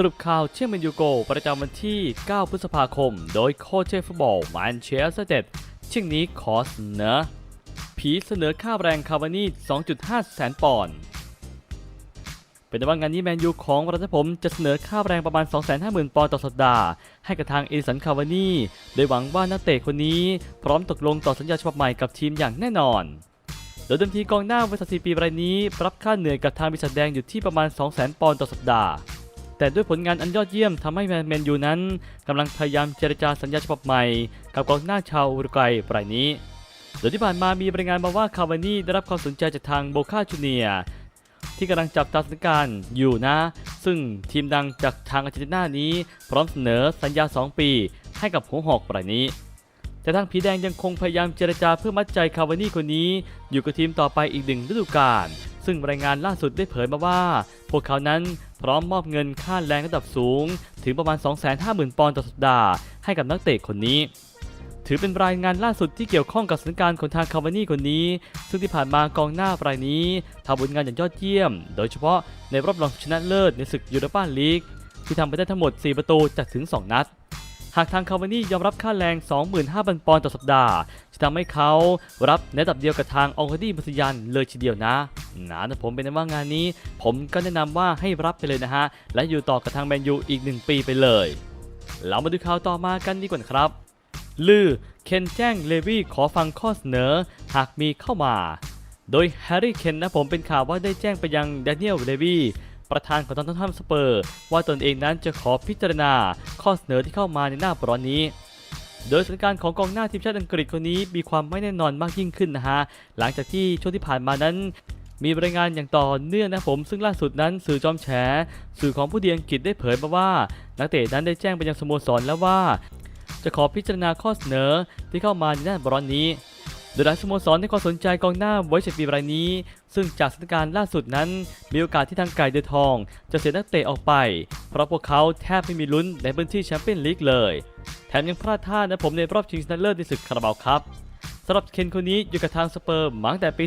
สรุปข่าวเชี่ยงเมนยูโก ประจำวันที่ 9 พฤษภาคม โดยโคชเชฟุตบอลแมนเชสเตอร์เต็ดเชี่ยงนี้ขอเสนอผีเสนอค่าแรงคาวานี่ 2.5 แสนปอนด์ เป็นว่างานนี้แมนยูของรัฐผมจะเสนอค่าแรงประมาณ 250,000 ปอนด์ต่อสัปดาห์ ให้กับทางเอลิสันคาวานี่ โดยหวังว่านักเตะคนนี้พร้อมตกลงต่อสัญญาฉบับใหม่กับทีมอย่างแน่นอนโดยเดิมทีกองหน้าวัย34ปีรายนี้ รับค่าเหนื่อยกับทางบริษัทแดงอยู่ที่ประมาณ 200,000 ปอนด์ต่อสัปดาห์ แต่ด้วยผลงานอันยอดเยี่ยมทำให้แมนยูนั้นกำลังพยายามเจรจาสัญญาฉบับใหม่ กับกองหน้าชาวอุรุกวัยรายนี้ โดยที่ผ่านมามีรายงานมาว่าคาวานี่ได้รับความสนใจจากทางโบคาจูเนียที่กำลังจับตาสถานการณ์อยู่นะ ซึ่งทีมดังจากทางอาร์เจนตินานี้ พร้อมเสนอสัญญา 2 ปีให้กับหัวหอกรายนี้ แต่ทางผีแดงยังคงพยายามเจรจาเพื่อมัดใจคาวานี่คนนี้ อยู่กับทีมต่อไปอีกหนึ่งฤดูกาล ซึ่งรายงานล่าสุดได้เผยมาว่า พวกเขานั้นพร้อมมอบเงินค่าแรงระดับสูง ถึงประมาณ 250,000 ปอนด์ต่อสัปดาห์ให้กับนักเตะคนนี้ ถือเป็นรายงานล่าสุดที่เกี่ยวข้องกับสถานการณ์ของทางคาวานี่คนนี้ ซึ่งที่ผ่านมากองหน้ารายนี้ทำผลงานอย่างยอดเยี่ยม โดยเฉพาะในรอบรองชนะเลิศในศึกยูโรปาลีกที่ทำไปได้ทั้งหมด 4 ประตูจากถึง 2 นัด หากทางคาวานี่ยอมรับค่าแรง 25,000 ปอนด์ต่อสัปดาห์ จะทำให้เขารับในระดับเดียวกับทางองคดีมัสยันเลยทีเดียวนะนะแต่ผมเป็นว่างานนี้ ผมก็แนะนำว่าให้รับไปเลยนะฮะ และอยู่ต่อกับทางแมนยูอีก 1 ปีไปเลย เรามาดูข่าวต่อมากันดีกว่าครับ ลือ เคนแจ้งเลวี่ขอฟังข้อเสนอ หากมีเข้ามา โดยแฮร์รี่เคนนะผมเป็นข่าวว่าได้แจ้งไปยังแดเนียลเลวี่ ประธานของทางทัมสเปอร์ ว่าตนเองนั้นจะขอพิจารณาข้อเสนอที่เข้ามาในหน้าร้อนนี้ โดยสถานการณ์ของกองหน้าทีมชาติอังกฤษคนนี้มีความไม่แน่นอนมากยิ่งขึ้นนะฮะหลังจากที่ช่วงที่ผ่านมานั้นมีรายงานอย่างต่อเนื่องนะผมซึ่งล่าสุดนั้นสื่อจอมแฉ สื่อของผู้ดีอังกฤษได้เผยมาว่า นักเตะนั้นได้แจ้งไปยังสโมสรแล้วว่า จะขอพิจารณาข้อเสนอที่เข้ามาในหน้าร้อนนี้ โดยหลายสโมสรให้ความสนใจกองหน้าไว้เจ็ดปีรายนี้ ซึ่งจากสถานการณ์ล่าสุดนั้น มีโอกาสที่ทางไก่เดือทอง จะเสียนักเตะออกไป เพราะพวกเขาแทบไม่มีลุ้นในพื้นที่แชมเปี้ยนลีกเลย แถมยังพลาดท่านะผมในรอบชิงชนะเลิศในศึกคาราบาวครับสำหรับเคนคนนี้อยู่กับทางสเปอร์มาตั้งแต่ปี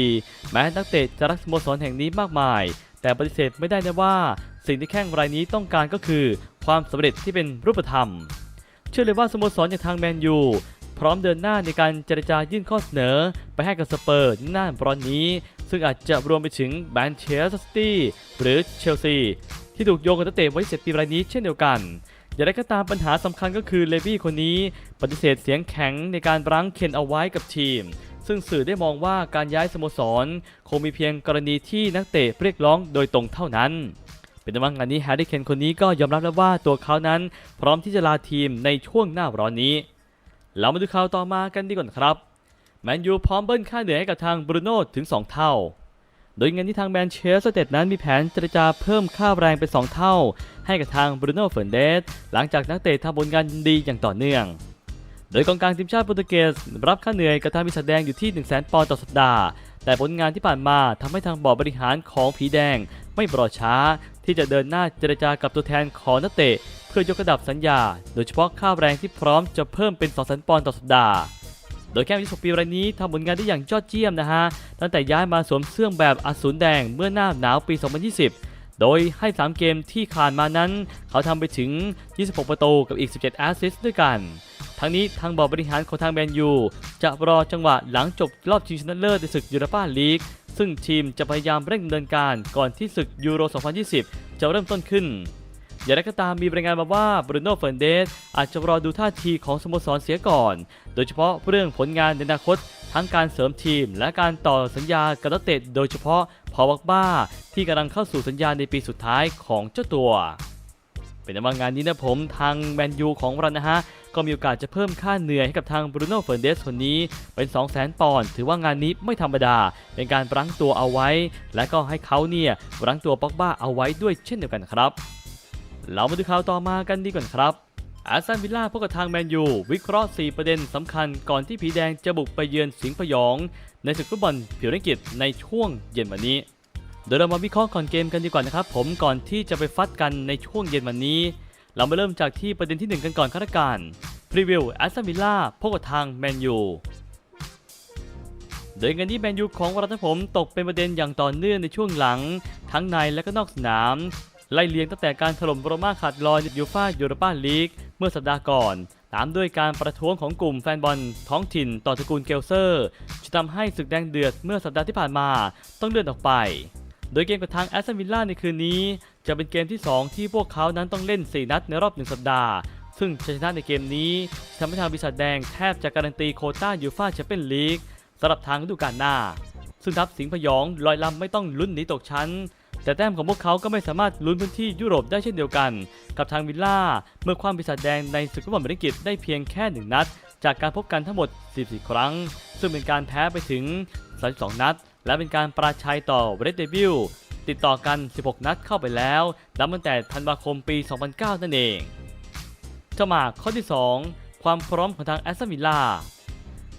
2004 แม้นักเตะจะรักสโมสรแห่งนี้มากมาย แต่ปฏิเสธไม่ได้นะว่า สิ่งที่แข้งรายนี้ต้องการก็คือ ความสำเร็จที่เป็นรูปธรรม เชื่อเลยว่าสโมสรอย่างทางแมนยู ร้อมเดินหน้าในการเจรจายื่นข้อเสนอ ไปให้กับสเปอร์หน้าบรอนนี้ ซึ่งอาจจะรวมไปถึงแมนเชสเตอร์ซิตี้หรือเชลซี ที่ถูกโยงกับนักเตะไว้เจ็ดปีรายนี้เช่นเดียวกันอย่างไรก็ตามปัญหาสำคัญก็คือเลวี่คนนี้ปฏิเสธเสียงแข็งในการรั้งเคนเอาไว้กับทีม ซึ่งสื่อได้มองว่าการย้ายสโมสร คงมีเพียงกรณีที่นักเตะเรียกร้องโดยตรงเท่านั้น เป็นตัว่างานนี้แฮร์รี่เคนคนนี้ก็ยอมรับแล้วว่าตัวเขานั้น พร้อมที่จะลาทีมในช่วงหน้าร้อนนี้ เรามาดูข่าวต่อมากันดีกว่าครับแมนยูพร้อมเบิ้ลค่าเหนื่อยให้กับทางบรูโน่ถึง 2 เท่า โดยเงินที่ทางแมนเชสเตอร์นั้นมีแผนเจรจาเพิ่มค่าแรงเป็น 2 เท่า ให้กับทางบรูโน่เฟร์นเดสหลังจากนักเตะทำผลงานดีอย่างต่อเนื่อง โดยกองกลางทีมชาติโปรตุเกสรับค่าเหนื่อยกับทางบิสแดงอยู่ที่ 1 0 0 0 0 0 ปอนด์ต่อสัปดาห์ แต่ผลงานที่ผ่านมาทำให้ทางบอร์ดบริหารของผีแดง ไม่รอช้า ที่จะเดินหน้าเจรจากับตัวแทนของนักเตะ พื่อยกระดับสัญญา โดยเฉพาะค่าแรงที่พร้อมจะเพิ่มเป็น 2 0 0 0 ปอนด์ต่อสัปดาห์ โดยแก้มยี่สิบปีรายนี้ทำผลงานได้อย่างยอดเยี่ยมนะฮะ ตั้งแต่ย้ายมาสวมเสื้อแบบอสูรแดงเมื่อหน้าหนาวปี 2020 โดยให้ 3 เกมที่ผ่านมานั้น เขาทำไปถึง 26 ประตูกับอีก 17 แอสซิสต์ด้วยกัน ทั้งนี้ทางบอร์ดบริหารของทางแมนยูจะรอจังหวะหลังจบรอบชิงชนะเลิศในศึกยูโรปาลีกซึ่งทีมจะพยายามเร่งดำเนินการก่อนที่ศึกยูโร 2020 จะเริ่มต้นขึ้น อย่างไรก็ตามมีรายงานมาว่าบรูโน่เฟร์นเดสอาจจะรอดูท่าทีของสโมสรเสียก่อน โดยเฉพาะเรื่องผลงานในอนาคต ทั้งการเสริมทีม และการต่อสัญญากับนักเตะโดยเฉพาะพอวักบ้า ที่กำลังเข้าสู่สัญญาในปีสุดท้ายของเจ้าตัว เป็นว่างานนี้นะผมทางแมนยูของเรานะฮะก็มีโอกาสจะเพิ่มค่าเหนื่อยให้กับทางบรูโน่เฟร์นเดสคนนี้เป็น 2 0 0 0 0 0 ปอนด์ถือว่างานนี้ไม่ธรรมดา เป็นการรั้งตัวเอาไว้ และก็ให้เขาเนี่ยรั้งตัวป็อกบ้าเอาไว้ด้วยเช่นเดียวกันครับ เรามาดูข่าวต่อมากันดีกว่าครับอาร์ซันวิลล่าพบกับทางแมนยู วิเคราะห์ 4 ประเด็นสำคัญก่อนที่ผีแดงจะบุกไปเยือนสิงห์พยอง ในศึกฟุตบอลผิวนักกิจในช่วงเย็นวันนี้โดยเรามาวิเคราะห์ก่อนเกมกันดีกว่านะครับ ผมก่อนที่จะไปฟัดกันในช่วงเย็นวันนี้ เรามาเริ่มจากที่ประเด็นที่ 1 กันก่อนข้าราชการพรีวิวอาร์ซันวิลล่าพบกับทางแมนยูโดยเงินที่แมนยูของวรัตผมตกเป็นประเด็นอย่างต่อเนื่องในช่วงหลัง ทั้งในและก็นอกสนาม ไล่เลียงตั้งแต่การถล่มโรม่าขาดลอยยูฟ่ายูโรปาลีกเมื่อสัปดาห์ก่อน ตามด้วยการประท้วงของกลุ่มแฟนบอลท้องถิ่นต่อตระกูลเกลเซอร์จะทำให้ศึกแดงเดือดเมื่อสัปดาห์ที่ผ่านมาต้องเลื่อนออกไป โดยเกมกับทางแอสตันวิลล่าในคืนนี้ จะเป็นเกมที่ 2 ที่พวกเขานั้นต้องเล่น 4 นัดในรอบ1สัปดาห์ ซึ่งชัยชนะในเกมนี้ทำให้ทางบิษัทแดงแทบจะการันตีโคต้ายูฟ่าแชมเปี้ยนลีกสำหรับทางฤดูกาลหน้า ซึ่งทัพสิงห์พยองลอยลำไม่ต้องลุ้นหนีตกชั้น แต่แต้มของพวกเขาก็ไม่สามารถลุ้นพื้นที่ยุโรปได้เช่นเดียวกัน กับทางวิลล่า เมื่อความบิษัทแดงในศึกฟุตบอลบริกิตได้เพียงแค่ 1 นัด จากการพบกันทั้งหมด 14 ครั้ง ซึ่งเป็นการแพ้ไปถึง 32 นัด และเป็นการปราชัยต่อเรดเดบิลติดต่อกัน 16 นัดเข้าไปแล้วนับตั้งแต่ธันวาคมปี 2009 นั่นเองจ้าหมาข้อที่ 2 ความพร้อมของทางแอสตันวิลล่า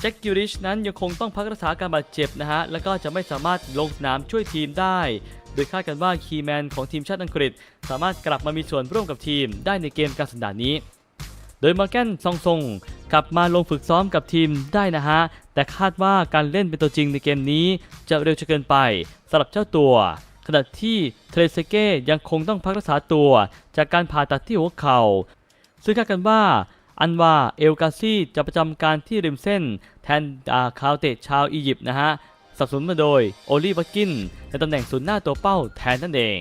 แจ็คกิริชนั้นยังคงต้องพักรักษาการบาดเจ็บนะฮะ แล้วก็จะไม่สามารถลงสนามช่วยทีมได้ โดยคาดกันว่าคีแมนของทีมชาติอังกฤษ สามารถกลับมามีส่วนร่วมกับทีมได้ในเกมการสัปดาห์นี้ โดยมาร์แกนซองซงกลับมาลงฝึกซ้อมกับทีมได้นะฮะ แต่คาดว่าการเล่นเป็นตัวจริงในเกมนี้ จะเร็วจนเกินไปสำหรับเจ้าตัว ขณะที่เทรเซเก้ยังคงต้องพักรักษาตัว จากการผ่าตัดที่หัวเข่าซึ่งคาดกันว่าอันวาเอลกาซีจะประจำการที่ริมเส้น แทนคาวเตชาวอียิปต์นะฮะ สับสนมาโดยโอลีวัตกินในตำแหน่งศูนย์หน้าตัวเป้าแทนนั่นเอง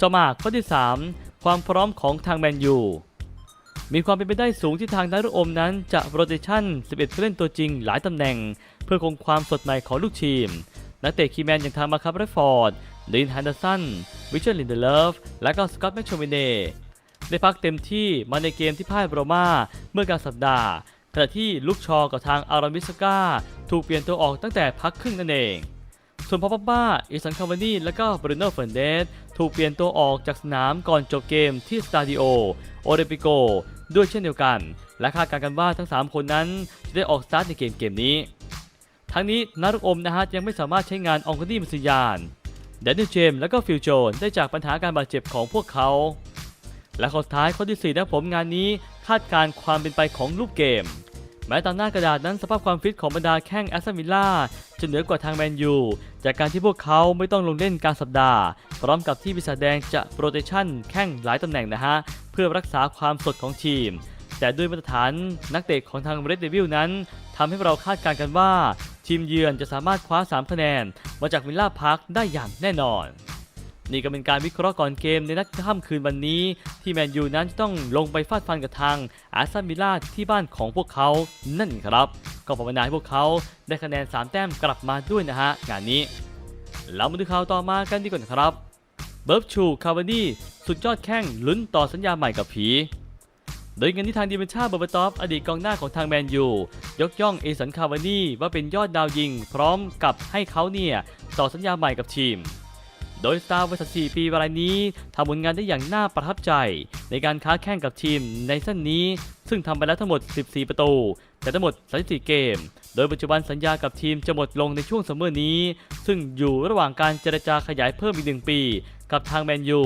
ต่อมาข้อที่ 3 ความพร้อมของทางแมนยู มีความเป็นไปได้สูงที่ทางดารุอมนั้นจะโรเตชัน11ผู้เล่นตัวจริงหลายตำแหน่ง เพื่อคงความสดใหม่ของลูกทีม นักเตะคีแมนอย่างทางมาคับเรฟอร์ดลินแฮนเดอร์สันวิชเชอร์ลินเดเลฟและก็สกอตต์แมคโชมิเน่ได้พักเต็มที่มาในเกมที่พ่ายโรมาเมื่อกลางสัปดาห์ ขณะที่ลูกชอกับทางอารามิสกาถูกเปลี่ยนตัวออกตั้งแต่พักครึ่งนั่นเอง ส่วนพอปป้าอิสันคาวานีและก็บรูโน่เฟร์นเดสถูกเปลี่ยนตัวออกจากสนามก่อนจบเกมที่สตาดิโอโอเรปิโกด้วยเช่นเดียวกัน และคาดการณ์กันว่าทั้ง 3 คนนั้นจะได้ออกสตาร์ทในเกมเกมนี้ ทั้งนี้นารุกอมนะฮะยังไม่สามารถใช้งานองคดีมัสยานแดนนิลเจมและก็ฟิลโจนได้จากปัญหาการบาดเจ็บของพวกเขา และข้อสุดท้ายข้อที่4นะผมงานนี้าดการความเป็นไปของรูปเกม แม้ตามหน้ากระดาษนั้นสภาพความฟิตของบรรดาแข้งแอสตันวิลล่าจะเหนือกว่าทางแมนยูจากการที่พวกเขาไม่ต้องลงเล่นกลารสัปดาห์ พร้อมกับที่ปีศาจแดงจะโปรเตชั่นแข้งหลายตำแหน่งนะฮะ เพื่อรักษาความสดของทีม แต่ด้วยมาตรฐานนักเตะของทางเรดเดวิลนั้นทำให้เราคาดการณ์กันว่า ทีมเยือนจะสามารถคว้า 3 คะแนน มาจากวิลล่าพาร์คได้อย่างแน่นอน นี่ก็เป็นการวิเคราะห์ก่อนเกมในนัดค่ำคืนวันนี้ ที่แมนยูนั้นต้องลงไปฟาดฟันกับทางอาร์ซันวิลล่าที่บ้านของพวกเขานั่นครับ ก็ภาวนาให้พวกเขาได้คะแนน 3 แต้มกลับมาด้วยนะฮะงานนี้เรามาดูข่าวต่อมากันดีกว่านะครับเบิร์ฟชูคาวานี่สุดยอดแข้งลุ้นต่อสัญญาใหม่กับผีโดยเงินที่ทางดิเมนชาเบอร์เบตอฟอดีตกองหน้าของทางแมนยูยกย่องเอสันคาวานี่ว่าเป็นยอดดาวยิง พร้อมกับให้เขาเนี่ยต่อสัญญาใหม่กับทีม โดยสตาร์วัย14ปีรายนี้ทำผลงานได้อย่างน่าประทับใจ ในการค้าแข่งกับทีมในเส้นนี้ ซึ่งทำไปแล้วทั้งหมด 14 ประตู แต่ทั้งหมด 34 เกม โดยปัจจุบันสัญญากับทีมจะหมดลงในช่วงซัมเมอร์นี้ ซึ่งอยู่ระหว่างการเจรจาขยายเพิ่มอีกหนึ่งปี กับทางแมนยู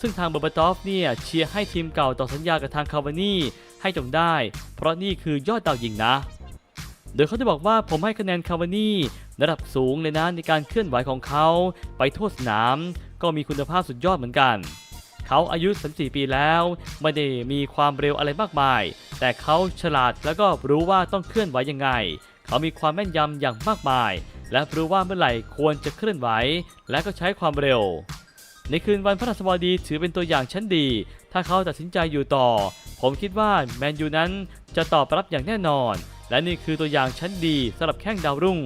ซึ่งทางเบอร์บาตอฟเนี่ยเชียร์ให้ทีมเก่าต่อสัญญากับทางคาวานี่ให้จงได้ เพราะนี่คือยอดดาวยิงนะ โดยเขาจะบอกว่าผมให้คะแนนคาวานี่ระดับสูงเลยนะในการเคลื่อนไหวของเขาไปโทษสนาม ก็มีคุณภาพสุดยอดเหมือนกัน เขาอายุ 34 ปีแล้ว ไม่ได้มีความเร็วอะไรมากมาย แต่เขาฉลาดแล้วก็รู้ว่าต้องเคลื่อนไหวยังไง เขามีความแม่นยำอย่างมากมาย และรู้ว่าเมื่อไหร่ควรจะเคลื่อนไหว และก็ใช้ความเร็ว ในคืนวันพฤหัสบดีถือเป็นตัวอย่างชั้นดี ถ้าเขาตัดสินใจอยู่ต่อ ผมคิดว่าแมนยูนั้นจะตอบรับอย่างแน่นอน และนี่คือตัวอย่างชั้นดีสำหรับแข้งดาวรุ่ง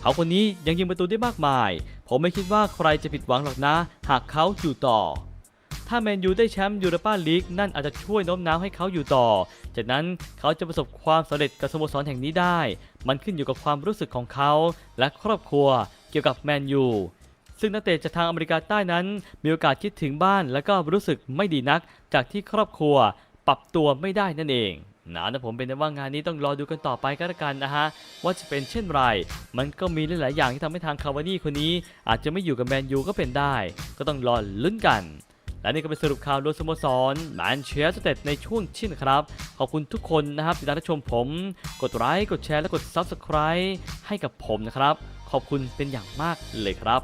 เขาคนนี้ยังยิงประตูได้มากมาย ผมไม่คิดว่าใครจะผิดหวังหรอกนะ หากเขาอยู่ต่อ ถ้าแมนยูได้แชมป์ยูโรปาลีกนั่นอาจจะช่วยโน้มน้าวให้เขาอยู่ต่อ จากนั้นเขาจะประสบความสำเร็จกับสโมสรแห่งนี้ได้ มันขึ้นอยู่กับความรู้สึกของเขา และครอบครัวเกี่ยวกับแมนยูซึ่งนักเตะจากทางอเมริกาใต้นั้น มีโอกาสคิดถึงบ้าน และก็รู้สึกไม่ดีนัก จากที่ครอบครัวปรับตัวไม่ได้นั่นเอง นะนะผมเป็นแต่ว่างานนี้ต้องรอดูกันต่อไปก็แล้วกันนะฮะ ว่าจะเป็นเช่นไร มันก็มีหลาย ๆ อย่างที่ทำให้ทางคาวานี่คนนี้ อาจจะไม่อยู่กับแมนยูก็เป็นได้ ก็ต้องรอลุ้นกัน และนี่ก็เป็นสรุปข่าวโดยสโมสรแมนเชสเตอร์ในช่วงชิ้นครับ ขอบคุณทุกคนนะครับที่ติดตามรับชมผม กดไลค์กดแชร์และกด Subscribe ให้กับผมนะครับ ขอบคุณเป็นอย่างมากเลยครับ